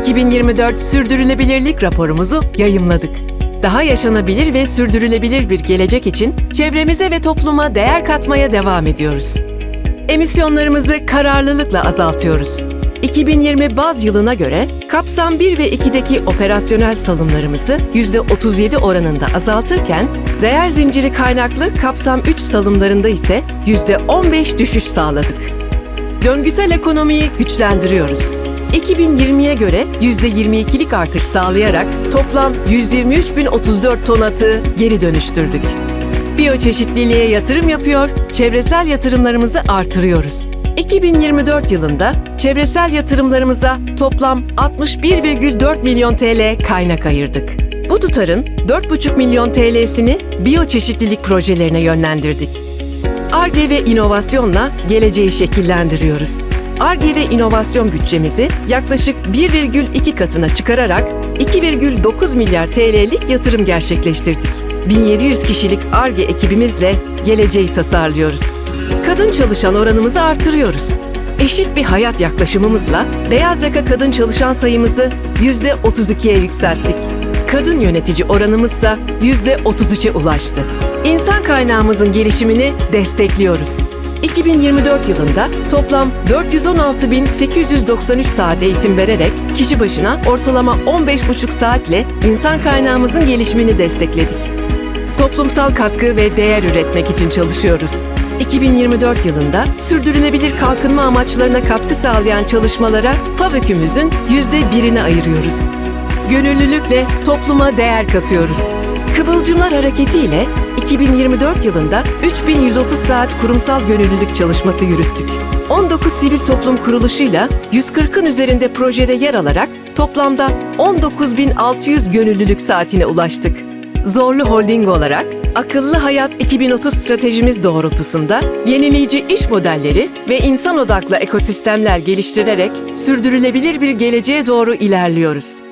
2024 sürdürülebilirlik raporumuzu yayımladık. Daha yaşanabilir ve sürdürülebilir bir gelecek için çevremize ve topluma değer katmaya devam ediyoruz. Emisyonlarımızı kararlılıkla azaltıyoruz. 2020 baz yılına göre kapsam 1 ve 2'deki operasyonel salımlarımızı %37 oranında azaltırken, değer zinciri kaynaklı kapsam 3 salımlarında ise %15 düşüş sağladık. Döngüsel ekonomiyi güçlendiriyoruz. 2020'ye göre %22'lik artış sağlayarak toplam 123.034 ton atığı geri dönüştürdük. Biyoçeşitliliğe yatırım yapıyor, çevresel yatırımlarımızı artırıyoruz. 2024 yılında çevresel yatırımlarımıza toplam 61,4 milyon TL kaynak ayırdık. Bu tutarın 4,5 milyon TL'sini biyoçeşitlilik projelerine yönlendirdik. ARGE ve inovasyonla geleceği şekillendiriyoruz. ARGE ve inovasyon bütçemizi yaklaşık 1,2 katına çıkararak 2,9 milyar TL'lik yatırım gerçekleştirdik. 1700 kişilik ARGE ekibimizle geleceği tasarlıyoruz. Kadın çalışan oranımızı artırıyoruz. Eşit bir hayat yaklaşımımızla beyaz yaka kadın çalışan sayımızı %32'ye yükselttik. Kadın yönetici oranımızsa %33'e ulaştı. İnsan kaynağımızın gelişimini destekliyoruz. 2024 yılında toplam 416.893 saat eğitim vererek kişi başına ortalama 15,5 saatle insan kaynağımızın gelişimini destekledik. Toplumsal katkı ve değer üretmek için çalışıyoruz. 2024 yılında sürdürülebilir kalkınma amaçlarına katkı sağlayan çalışmalara FAVÖK'ümüzün %1'ini ayırıyoruz. Gönüllülükle topluma değer katıyoruz. Kıvılcımlar Hareketi ile 2024 yılında 3130 saat kurumsal gönüllülük çalışması yürüttük. 19 sivil toplum kuruluşuyla 140'ın üzerinde projede yer alarak toplamda 19.600 gönüllülük saatine ulaştık. Zorlu Holding olarak Akıllı Hayat 2030 stratejimiz doğrultusunda yenileyici iş modelleri ve insan odaklı ekosistemler geliştirerek sürdürülebilir bir geleceğe doğru ilerliyoruz.